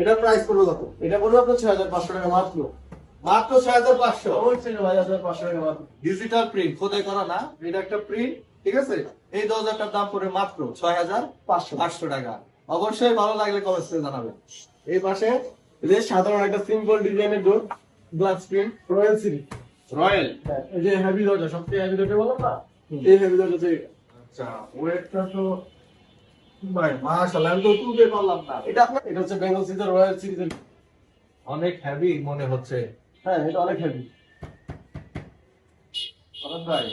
এটার প্রাইস পড়বে কত? এটা পড়বে আপনার ছয় হাজার পাঁচশো টাকা মাত্র। মাত্র ছয় হাজার পাঁচশো? অবশ্যই হাজার পাঁচশো টাকা মাত্র। ডিজিটাল প্রিন্ট খোদাই করা না? এটা একটা প্রিন্ট ঠিক আছে? এই দশ দাম পড়ে মাত্র ছয় হাজার পাঁচশো। পাঁচশো টাকা। অবশ্যই ভালো লাগলে কমেন্টস করে জানাবেন। এই পাশে এই যে সাধারণ একটা সিম্পল ডিজাইনের door glass print royal series royal এই যে হেভি দরজা সবচেয়ে হেভি দরজা না? এই হেভি দরজা আচ্ছা ওয়েটটা তো মাশাআল্লাহ আমি তো তুলতে পারলাম না। এটা এটা হচ্ছে বেঙ্গল সিরিজের রয়্যাল সিরিজের অনেক হেভি মনে হচ্ছে। হ্যাঁ এটা অনেক হেভি অনেক ভাই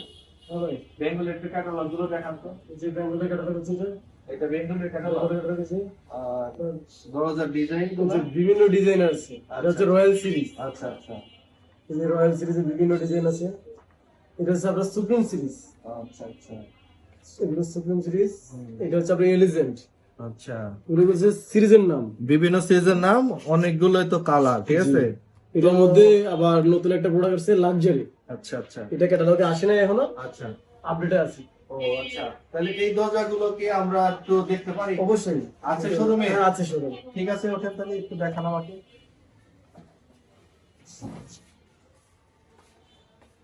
বেঙ্গলের ক্যাটালগগুলো দেখান তো। যে বেঙ্গলের ক্যাটালগ হচ্ছে যে এটা বেঙ্গলের ক্যাটালগ ক্যাটালগ আর দরজার ডিজাইন বিভিন্ন ডিজাইন আছে। এটা হচ্ছে রয়্যাল সিরিজ আচ্ছা আচ্ছা। এই রয়্যাল বিভিন্ন ডিজাইন আছে। এটা হচ্ছে আপনার সুপ্রিম সিরিজ আচ্ছা আচ্ছা। এগুলো সুপ্রিম সিরিজ এটা হচ্ছে আপনার এলিজেন্ট আচ্ছা। এগুলো হচ্ছে সিরিজের নাম। বিভিন্ন সিরিজের নাম অনেকগুলোই তো কালার ঠিক আছে? এটার মধ্যে আবার নতুন একটা প্রোডাক্ট আছে লাক্সারি আচ্ছা আচ্ছা। এটা ক্যাটালগে আসে না এখনও। আচ্ছা। আপডেটে আছে। ও আচ্ছা। তাহলে এই দরজাগুলো কি আমরা একটু দেখতে পারি? অবশ্যই। আছে শোরুমে? হ্যাঁ আছে শোরুমে ঠিক আছে ওঠেন তাহলে একটু দেখান আমাকে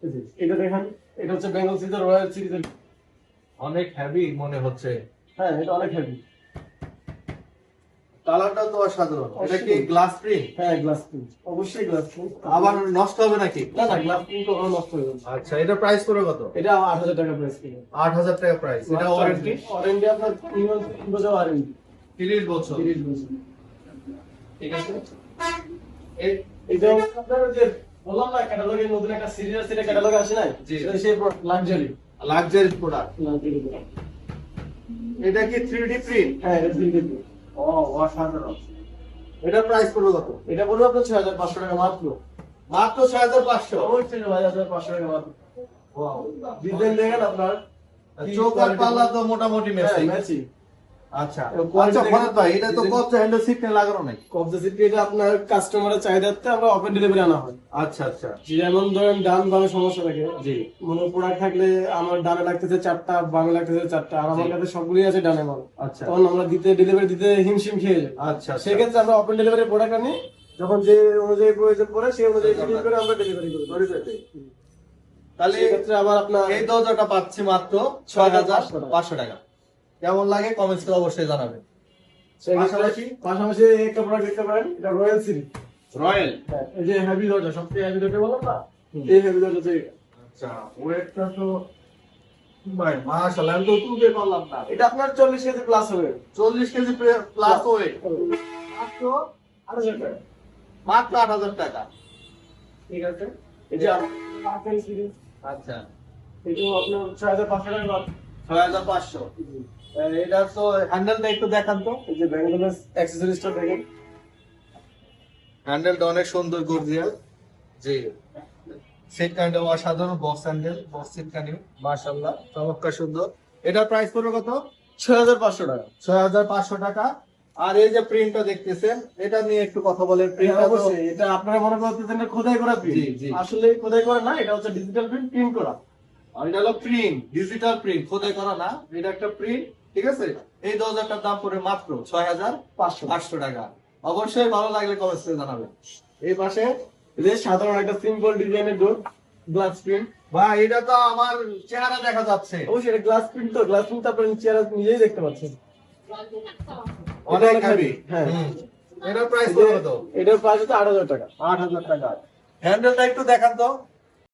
এই যে, এটা দেখেন এটা হচ্ছে বেঙ্গল সিরিজের রয়্যাল সিরিজের অনেক হেভি মনে হচ্ছে। হ্যাঁ এটা অনেক হেভি কালারটা তো অসাধারণ। এটা কি গ্লাস প্রিন্ট হ্যাঁ গ্লাস প্রিন্ট অবশ্যই গ্লাস প্রিন্ট আবার নষ্ট হবে নাকি? না না গ্লাস প্রিন্ট কখনো নষ্ট হবে না আচ্ছা এটা প্রাইস পড়বে কত? এটা আট হাজার টাকা প্রাইস আট হাজার টাকা প্রাইস এটা ওয়ারেন্টি ওয়ারেন্টি আপনার মিনিমাম তিন বছর ওয়ারেন্টি তিরিশ বছর? তিরিশ বছর। ঠিক আছে। এই- এটা আপনার যে বললাম না ক্যাটালগে নতুন একটা সিরিজ আছে ক্যাটালগে আসে জি। সেটা সেই লাক্সারি লাক্সারি প্রোডাক্ট এটা কি থ্রি ডি প্রিন্ট হ্যাঁ এটা 3D প্রিন্ট ও অসাধারণ। এটা প্রাইস পড়বে কত? এটা পড়বে আপনার ছয় হাজার পাঁচশো টাকা মাত্র। মাত্র ছয় হাজার পাঁচশো? অবশ্যই ছয় হাজার পাঁচশো টাকা মাত্র। ডিজাইন দেখেন আপনার। চোখ আর পাল্লা তো মোটামুটি ম্যাচিং আচ্ছা। আচ্ছা। ভাই এটা তো কত হ্যান্ডেল সিস্টেম লাগানো নাই কবজা সিটি এটা আপনার কাস্টমারের চাহিদাতে আমরা ওপেন ডেলিভারি আনা হয়। আচ্ছা আচ্ছা। যেমন ধরেন ডান বামে সমস্যা থাকে। জি। মনে প্রোডাক্ট থাকলে আমার ডানে লাগতেছে চারটা বামে লাগতেছে চারটা আর আমার। কাছে সবগুলোই আছে ডানে মাল আচ্ছা। তখন আমরা দিতে ডেলিভারি দিতে হিমশিম খেয়ে যাই। আচ্ছা। সেক্ষেত্রে আমরা ওপেন ডেলিভারি প্রোডাক্ট আনি যখন যে অনুযায়ী প্রয়োজন পড়ে সেই অনুযায়ী ফিটিং করে আমরা ডেলিভারি করি। তাহলে সেক্ষেত্রে আবার আপনার এই দরজাটা পাচ্ছি মাত্র ছয় হাজার 6,500 পাঁচশো টাকা। কেমন লাগে কমেন্টস করে অবশ্যই জানাবেন। পাশাপাশি পাশাপাশি একটা প্রোডাক্ট দেখতে পারেন এটা রয়্যাল সিরিজ রয়্যাল এই যে হেভি দরজা সবচেয়ে হেভি দরজা বলো না? এই হেভি দরজা তো আচ্ছা ওয়েটটা তো ভাই তো ছয় হাজার না। এটা আপনার 40 কেজি প্লাস কেজি প্লাস মাত্র 8000 টাকা। মাত্র 8000 টাকা। ঠিক আছে। এই যে আপনার সিরিজ আচ্ছা। আপনার 6500 টাকা। 6500 এটা তো হ্যান্ডেলটা একটু দেখান তো এই যে ব্যাঙ্গালোর অ্যাক্সেসরিজটা দেখেন। হ্যান্ডেলটা অনেক সুন্দর গর্জিয়াস জি। সিট কানিও অসাধারণ বক্স হ্যান্ডেল বক্স সিট কানিও মাশাআল্লাহ চমৎকার সুন্দর। এটার প্রাইস পড়বে কত? ছয় হাজার পাঁচশো টাকা। ছয় হাজার পাঁচশো টাকা। আর এই যে প্রিন্টটা দেখতেছেন এটা নিয়ে একটু কথা বলেন। প্রিন্টটা অবশ্যই এটা আপনারা মনে করতেছেন খোদাই করা প্রিন্ট আসলে খোদাই করা না এটা হচ্ছে ডিজিটাল প্রিন্ট প্রিন্ট করা। আর এটা হলো প্রিন্ট ডিজিটাল প্রিন্ট খোদাই করা না। এটা একটা প্রিন্ট ঠিক আছে? এই দরজাটার দাম পড়ে মাত্র ছয় হাজার পাঁচশো। টাকা। অবশ্যই ভালো লাগলে কমেন্টস করে জানাবেন। এই পাশে যে সাধারণ একটা সিম্পল ডিজাইনের ডোর গ্লাস ভাই এটা তো আমার চেহারা দেখা যাচ্ছে। অবশ্যই এটা গ্লাস প্রিন্ট তো। গ্লাস চেহারা নিজেই দেখতে পাচ্ছেন। অনেক হেভি হ্যাঁ। এটার প্রাইস পড়বে কত? এটার প্রাইস হাজার টাকা। আট হাজার টাকা। হ্যান্ডেলটা একটু দেখান তো।